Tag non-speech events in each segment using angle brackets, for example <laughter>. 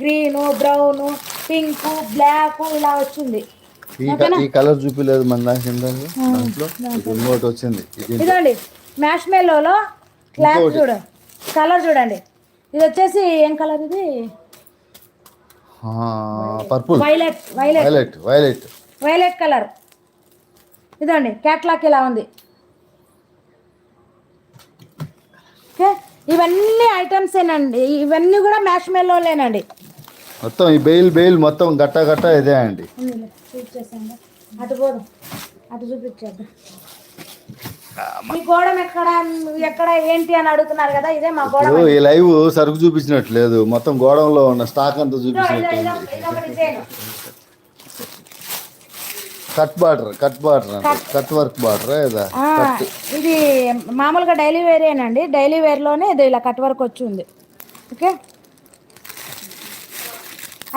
Green brown pink black ఇలా వచ్చింది. ఈ కలర్ చూపిలేదు మన దాంట్లో? ఇంకోటి వచ్చింది. ఇది ఇదండి మ్యాష్ మెల్లోలో క్లాత్. చూడ. కలర్ చూడండి. ఇది వచ్చేసి ఏం కలర్ ఇది? Purple violet violet violet violet violet colour ఇదండి క్యాట్లాక్ ఇలా ఉంది. ఓకే? ఇవన్నీ ఐటమ్స్ ఏనండి. ఇవన్నీ కూడా మ్యాష్ మెల్లోలేనండి మొత్తం ఈ బెయిల్ బెయిల్ మొత్తం గట్ట గట్ట ఇదే అండి. అటు పోదాం. అటు చూపించేద్దాం. మీ గోడం ఎక్కడ ఎక్కడ ఏంటి అని అడుగుతున్నారు కదా ఇదే మా గోడం ఈ లైవ్ సరుకు చూపించినట్లేదు మొత్తం గోడంలో ఉన్న స్టాక్ అంతా చూపించినట్టు cut border cut border cut. Work border ఇది మామూలుగా డైలీ వేరేనండి డైలీ వేర్లోనే ఇది ఇలా కట్ వర్క్ వచ్చి ఉంది ఓకే?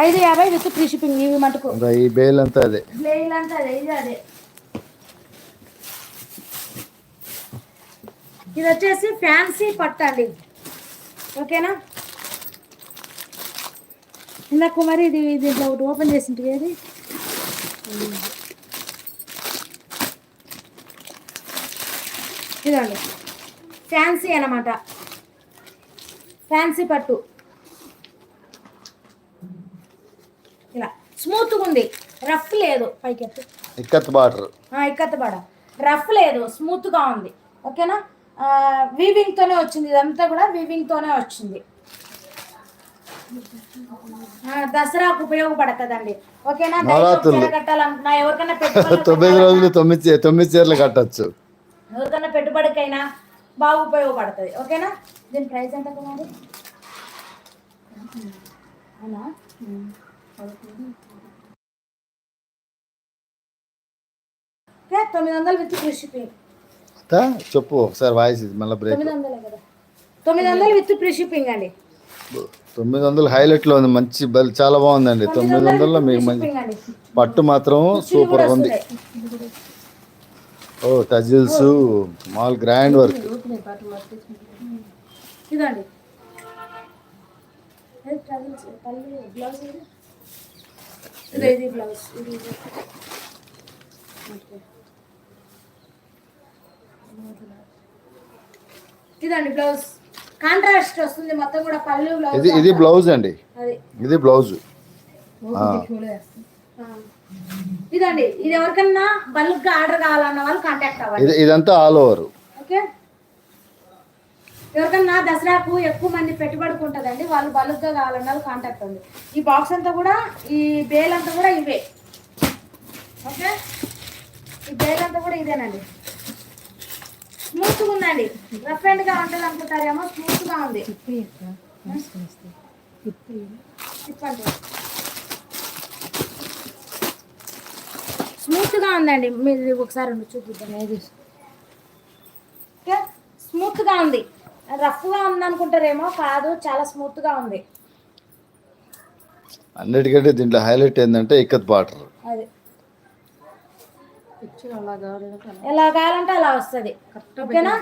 ఐదు యాభై విత్ ఫ్రీ షిప్పింగ్. ఇవి మటుకు. ఈ బెయిల్ అంతా అదే. బ్లేడ్ అంతా అదే ఇది అదే. ఇది వచ్చేసి ఫ్యాన్సీ పట్టు అండి. ఓకేనా? ఇందాక మరి ఇది దీంట్లో ఒకటి ఓపెన్ చేసింటి ఏది? ఇదండి. ఫ్యాన్సీ అన్నమాట. ఫ్యాన్సీ పట్టు. ఇలా. స్మూత్గా ఉంది. రఫ్ లేదు పైకి ఎత్తు. ఇక్కత్ బార్డర్. ఆ, ఇక్కత్త పడ రఫ్ లేదు. స్మూత్గా ఉంది. ఓకేనా? ఆ, weaving తోనే వచ్చింది. ఇదంతా కూడా weaving తోనే వచ్చింది. దసరాకు ఉపయోగపడుతుందండి. ఓకేనా? కట్టాలనుకున్నా ఎవరికైనా <laughs> తొమ్మిది రోజులు తొమ్మిది తొమ్మిది చీరలు కట్టచ్చు. ఎవరికైనా పెట్టుబడికైనా బాగా ఉపయోగపడుతుంది. ఓకేనా? దీని ప్రైస్ ఎంత మరి? అవునా? తొమ్మిది వందలు విత్ షిప్పింగ్ చెప్పు ఒకసారి వాయిస్ ఇది మళ్ళీ బ్రేక్ తొమ్మిది వందలే కదా. తొమ్మిది వందలు విత్ ఫ్రీ షిప్పింగ్ అండి. తొమ్మిది వందలు హైలైట్లో ఉంది మంచి బల్ చాలా బాగుందండి. తొమ్మిది వందల్లో మీకు మంచి పట్టు మాత్రం సూపర్గా ఉంది. ఓ టజిల్స్ మాల్ గ్రాండ్ వర్క్. ఇదండి. ఇదండి బ్లౌజ్. కాంట్రాస్ట్ వస్తుంది మొత్తం కూడా పళ్ళు ఇది ఇది బ్లౌజ్ అండి. ఇది బ్లౌజ్. ఇదండి. ఇది ఎవరికన్నా బల్క్ ఆర్డర్ కావాలన్న వాళ్ళు కాంటాక్ట్ అవ్వండి. ఇది ఇదంతా ఆల్ ఓవర్. ఓకే? ఎవరికన్నా దసరాకు ఎక్కువ మంది పెట్టుబడికి ఉంటుందండి. వాళ్ళు బల్క్గా కావాలన్న వాళ్ళు కాంటాక్ట్ అవ్వండి. ఈ బాక్స్ అంతా కూడా ఈ బేల్ అంతా కూడా ఇవే. ఓకే? ఈ బేల్ అంతా కూడా ఇదేనండి. స్మూత్గా ఉందండి. రఫ్ అండ్గా ఉంటుంది అనుకుంటారేమో స్మూత్గా ఉంది. తిప్పండి. స్మూత్గా ఉందండి. మీరు ఒకసారి చూపిద్దాం. ఏది? స్మూత్గా ఉంది. రఫ్గా ఉంది అనుకుంటారేమో కాదు చాలా స్మూత్గా ఉంది. అన్నిటికంటే దీంట్లో హైలైట్ ఏంటంటే ఇక్కత్ బార్డర్ అది. ఎలా కావాలంటే అలా వస్తుంది. ఓకేనా?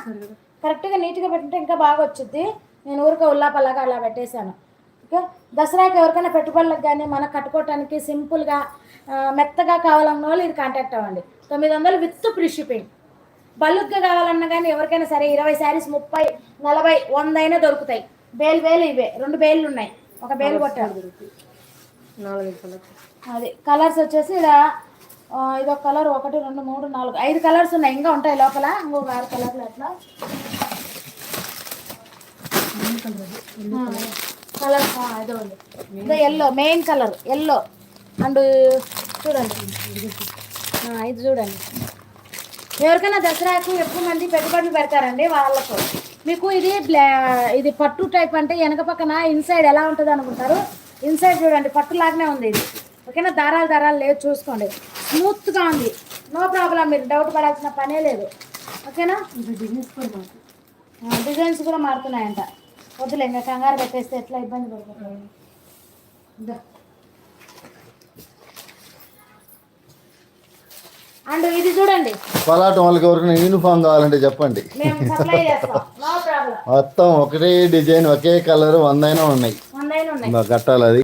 కరెక్ట్గా నీట్గా పెట్టుకుంటే ఇంకా బాగా వచ్చింది నేను ఊరికే ఉల్లాపల్లాగా అలా పెట్టేశాను. ఓకే? దసరాకి ఎవరికైనా పెట్టుబడులకు కానీ మనం కట్టుకోవటానికి సింపుల్గా మెత్తగా కావాలన్న వాళ్ళు ఇది కాంటాక్ట్ అవ్వండి. తొమ్మిది వందలు విత్ ఫ్రీ షిప్పింగ్. బల్క్గా కావాలన్నా కానీ ఎవరికైనా సరే ఇరవై శారీస్ ముప్పై నలభై వంద అయినా దొరుకుతాయి. బేలు బేలు ఇవే. రెండు బేళ్ళు ఉన్నాయి. ఒక బేలు కొట్టాడు అది. కలర్స్ వచ్చేసి ఇలా ఇదొక కలర్ ఒకటి రెండు మూడు నాలుగు ఐదు కలర్స్ ఉన్నాయి. ఇంకా ఉంటాయి లోపల. ఇంకొక ఆరు కలర్లు అట్లా. కలర్ ఇదో yellow main colour yellow and చూడండి. ఇది చూడండి. ఎవరికైనా దసరాకు ఎక్కువ మంది పెట్టుబడులు పెడతారండి వాళ్ళకు. మీకు ఇది బ్లా ఇది పట్టు టైప్ అంటే వెనక పక్కన ఇన్సైడ్ ఎలా ఉంటుంది అనుకుంటారు? ఇన్సైడ్ చూడండి పట్టు లాగానే ఉంది ఇది. ఓకేనా? దారాలు దారాలు లేదు చూసుకోండి. స్మూత్గా ఉంది. నో ప్రాబ్లం మీరు డౌట్ పడాల్సిన పనే లేదు. ఓకేనా? డిజైన్స్ కూడా మారుతున్నాయంట. వద్దులే ఇంకా కంగారు పెట్టేస్తే ఎట్లా ఇబ్బంది పడిపోతుంది ఇదో. అండ్ ఇది చూడండి. పలాటం వాళ్ళకి ఎవరికైనా యూనిఫామ్ కావాలంటే చెప్పండి. మొత్తం ఒకటే డిజైన్ ఒకే కలర్ వందైనా ఉన్నాయి. కట్టాలి అది.